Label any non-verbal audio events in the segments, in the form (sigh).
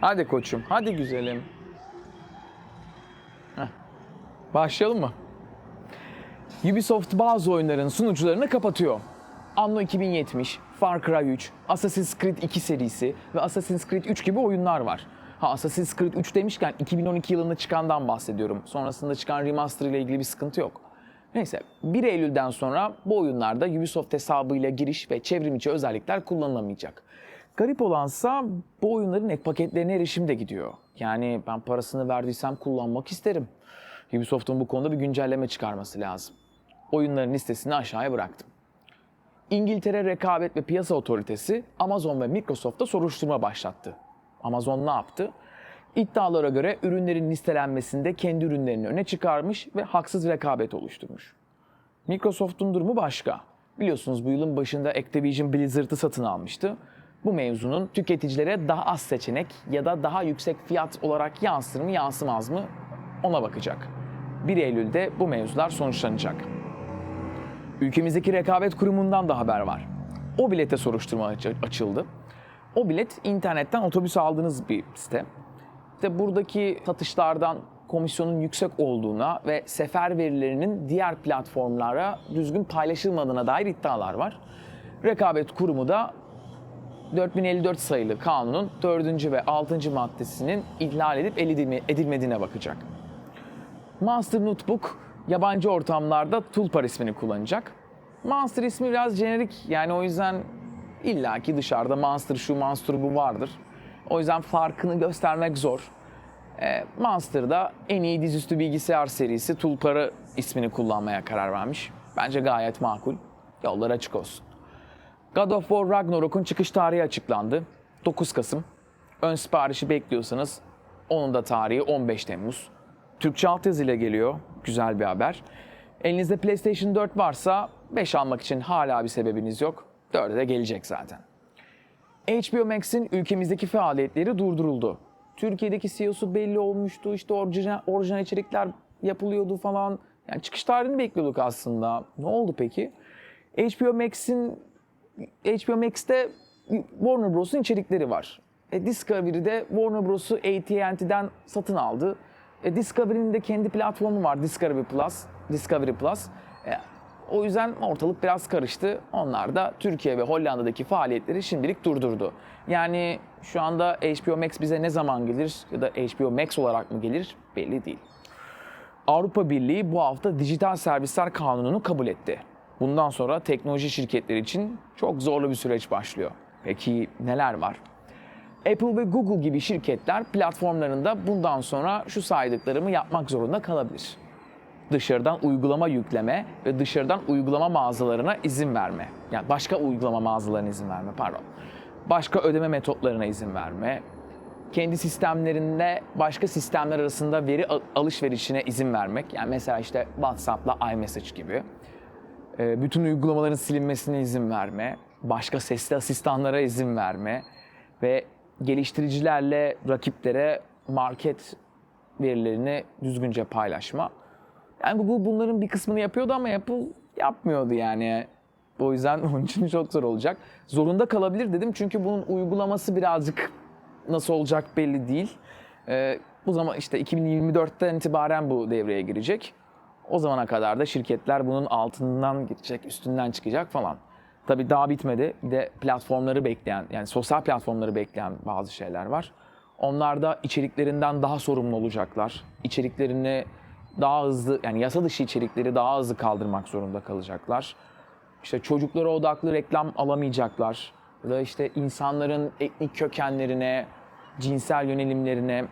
Hadi koçum, hadi güzelim. Heh. Başlayalım mı? Ubisoft bazı oyunların sunucularını kapatıyor. Anno 2070, Far Cry 3, Assassin's Creed 2 serisi ve Assassin's Creed 3 gibi oyunlar var. Ha Assassin's Creed 3 demişken 2012 yılında çıkandan bahsediyorum. Sonrasında çıkan remaster ile ilgili bir sıkıntı yok. Neyse 1 Eylül'den sonra bu oyunlarda Ubisoft hesabıyla giriş ve çevrim içi özellikler kullanılamayacak. Garip olansa bu oyunların ek paketlerine erişim de gidiyor. Yani ben parasını verdiysem kullanmak isterim. Ubisoft'un bu konuda bir güncelleme çıkarması lazım. Oyunların listesini aşağıya bıraktım. İngiltere Rekabet ve Piyasa Otoritesi Amazon ve Microsoft'a soruşturma başlattı. Amazon ne yaptı? İddialara göre ürünlerin listelenmesinde kendi ürünlerini öne çıkarmış ve haksız rekabet oluşturmuş. Microsoft'un durumu başka. Biliyorsunuz bu yılın başında Activision Blizzard'ı satın almıştı. Bu mevzunun tüketicilere daha az seçenek ya da daha yüksek fiyat olarak yansır mı yansımaz mı ona bakacak. 1 Eylül'de bu mevzular sonuçlanacak. Ülkemizdeki rekabet kurumundan da haber var. O bilete soruşturma aç- açıldı. O bilet internetten otobüs aldığınız bir site. İşte buradaki satışlardan komisyonun yüksek olduğuna ve sefer verilerinin diğer platformlara düzgün paylaşılmadığına dair iddialar var. Rekabet Kurumu da 4054 sayılı kanunun 4. ve 6. maddesinin ihlal edip edilme- edilmediğine bakacak. Monster Notebook yabancı ortamlarda Tulpar ismini kullanacak. Monster ismi biraz jenerik yani o yüzden illaki dışarıda Monster şu Monster bu vardır. O yüzden farkını göstermek zor. E, Monster da en iyi dizüstü bilgisayar serisi Tulpar'ı ismini kullanmaya karar vermiş. Bence gayet makul. Yollar açık olsun. God of War Ragnarok'un çıkış tarihi açıklandı. 9 Kasım. Ön siparişi bekliyorsanız onun da tarihi 15 Temmuz. Türkçe altyazıyla geliyor. Güzel bir haber. Elinizde PlayStation 4 varsa 5 almak için hala bir sebebiniz yok. 4'e de gelecek zaten. HBO Max'in ülkemizdeki faaliyetleri durduruldu. Türkiye'deki CEO'su belli olmuştu. İşte orijinal, orijinal içerikler yapılıyordu falan. Yani çıkış tarihini bekliyorduk aslında. Ne oldu peki? HBO Max'in HBO Max'te Warner Bros'un içerikleri var. E, Discovery'de Warner Bros'u AT&T'den satın aldı. E, Discovery'nin de kendi platformu var Discovery Plus. Discovery Plus. E, o yüzden ortalık biraz karıştı. Onlar da Türkiye ve Hollanda'daki faaliyetleri şimdilik durdurdu. Yani şu anda HBO Max bize ne zaman gelir ya da HBO Max olarak mı gelir belli değil. Avrupa Birliği bu hafta dijital servisler kanununu kabul etti. Bundan sonra teknoloji şirketleri için çok zorlu bir süreç başlıyor. Peki neler var? Apple ve Google gibi şirketler platformlarında bundan sonra şu saydıklarımı yapmak zorunda kalabilir. Dışarıdan uygulama yükleme ve dışarıdan uygulama mağazalarına izin verme. Yani başka uygulama mağazalarına izin verme pardon. Başka ödeme metotlarına izin verme. Kendi sistemlerinde başka sistemler arasında veri al- alışverişine izin vermek. Yani mesela işte WhatsApp'la iMessage gibi. Ee, bütün uygulamaların silinmesine izin verme, başka sesli asistanlara izin verme ve geliştiricilerle rakiplere market verilerini düzgünce paylaşma. Yani Google bunların bir kısmını yapıyordu ama Apple yapmıyordu yani. O yüzden (laughs) onun için çok zor olacak. Zorunda kalabilir dedim çünkü bunun uygulaması birazcık nasıl olacak belli değil. Ee, bu zaman işte 2024'ten itibaren bu devreye girecek. O zamana kadar da şirketler bunun altından gidecek, üstünden çıkacak falan. Tabii daha bitmedi. Bir de platformları bekleyen, yani sosyal platformları bekleyen bazı şeyler var. Onlar da içeriklerinden daha sorumlu olacaklar. İçeriklerini daha hızlı, yani yasa dışı içerikleri daha hızlı kaldırmak zorunda kalacaklar. İşte çocuklara odaklı reklam alamayacaklar. Ya da işte insanların etnik kökenlerine, cinsel yönelimlerine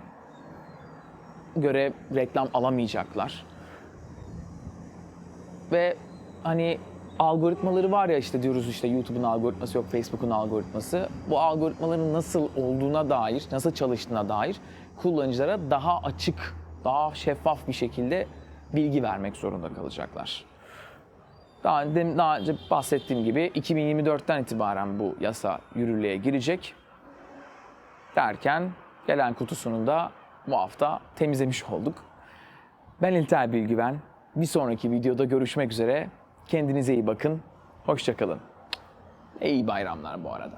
göre reklam alamayacaklar ve hani algoritmaları var ya işte diyoruz işte YouTube'un algoritması yok, Facebook'un algoritması. Bu algoritmaların nasıl olduğuna dair, nasıl çalıştığına dair kullanıcılara daha açık, daha şeffaf bir şekilde bilgi vermek zorunda kalacaklar. Daha, daha önce bahsettiğim gibi 2024'ten itibaren bu yasa yürürlüğe girecek. Derken gelen kutusunu da bu hafta temizlemiş olduk. Ben İlter Bilgiven. Bir sonraki videoda görüşmek üzere. Kendinize iyi bakın. Hoşçakalın. İyi bayramlar bu arada.